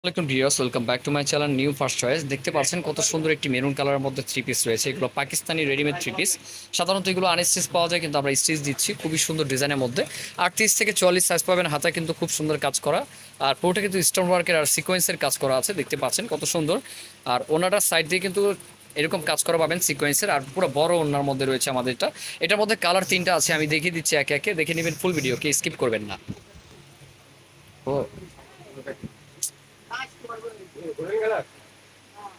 আসসালামাইকুম viewers, welcome back to my channel New First Choice. দেখতে পাচ্ছেন কত সুন্দর একটি মেরুন কালারের মধ্যে থ্রি পিস রয়েছে। এগুলো পাকিস্তানি রেডিমেড থ্রি পিস সাধারণত এগুলো আনস্টিচ পাওয়া যায়, কিন্তু আমরা স্টিচ দিচ্ছি খুবই সুন্দর ডিজাইনের মধ্যে। আটত্রিশ থেকে চল্লিশ সাইজ পাবেন হাতে কিন্তু খুব সুন্দর কাজ করা। আর পুরোটা কিন্তু স্টোন ওয়ার্কের আর সিকোয়েন্সের কাজ করা আছে, দেখতে পাচ্ছেন কত সুন্দর। আর ওনাটার সাইড দিয়ে কিন্তু এরকম কাজ করা পাবেন সিকোয়েন্সের আর পুরো বড় ওনার মধ্যে রয়েছে আমাদের এটা এটার মধ্যে কালার তিনটা আছে, আমি দেখিয়ে দিচ্ছি একে একে। দেখে নেবেন ফুল ভিডিওকে স্কিপ করবেন না। ও।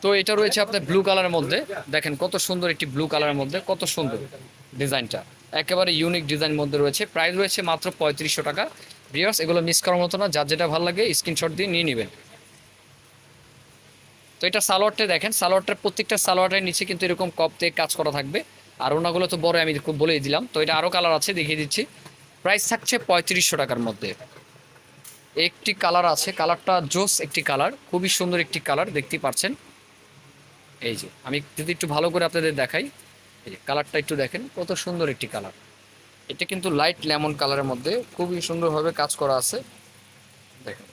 তো এটা রয়েছে আপনার ব্লু কালারের মধ্যে। দেখেন কত সুন্দর একটি ব্লু কালারের মধ্যে, কত সুন্দর ডিজাইনটা। একেবারে ইউনিক ডিজাইন মধ্যে রয়েছে। প্রাইস রয়েছে মাত্র পঁয়ত্রিশশো টাকা। ভিউয়ার্স এগুলো মিস করার মতো না, যার যেটা ভালো লাগে স্ক্রিনশট দিয়ে নিয়ে নেবেন। তো এটা সালোয়ারটা দেখেন, সালোয়ারটার প্রত্যেকটা সালোয়ারের নিচে কিন্তু এরকম কপ দিয়ে কাজ করা থাকবে। আর ওনাগুলো তো বড় আমি খুব বলেই দিলাম। তো এটা আরও কালার আছে, দেখিয়ে দিচ্ছি। প্রাইস থাকছে পঁয়ত্রিশশো টাকার মধ্যে। একটি কালার আছে, কালারটা জোস একটি কালার, খুবই সুন্দর একটি কালার দেখতেই পাচ্ছেন। এই যে, আমি যদি একটু ভালো করে আপনাদের দেখাই, এই যে, কালারটা একটু দেখেন, কত সুন্দর একটি কালার। এটা কিন্তু লাইট লেমন কালারের মধ্যে খুবই সুন্দরভাবে কাজ করা আছে। দেখেন,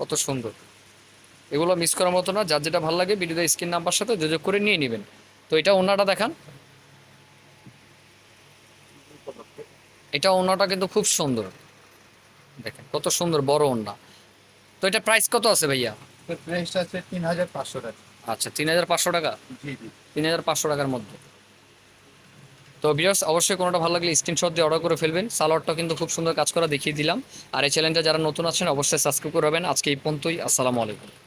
কত সুন্দর। এগুলো মিস করার মতো না, যার যেটা ভালো লাগে ভিডিওতে স্ক্রিন নাম্বার সাথে যোগাযোগ করে নিয়ে নেবেন। তো এটা ওনাটা দেখান। এটা ওনাটা কিন্তু খুব সুন্দর। দেখেন কত সুন্দর বড় ওন্না তো এটা প্রাইস কত আছে ভাইয়া? প্রাইসটা আছে তিন হাজার পাঁচশো টাকা। আচ্ছা তিন হাজার পাঁচশো টাকা? জি জি। তিন হাজার পাঁচশো টাকার মধ্যে। তো বিয়ার্স অবশ্যই কোনোটা ভালো লাগলে স্ক্রিনশট দিয়ে অর্ডার করে ফেলবেন। সালোয়ারটা কিন্তু খুব সুন্দর কাজ করা দেখিয়ে দিলাম। আর এই চ্যানেলটা যারা নতুন আছেন অবশ্যই সাবস্ক্রাইব করবেন আজকে এই পর্যন্তই। আসসালামু আলাইকুম।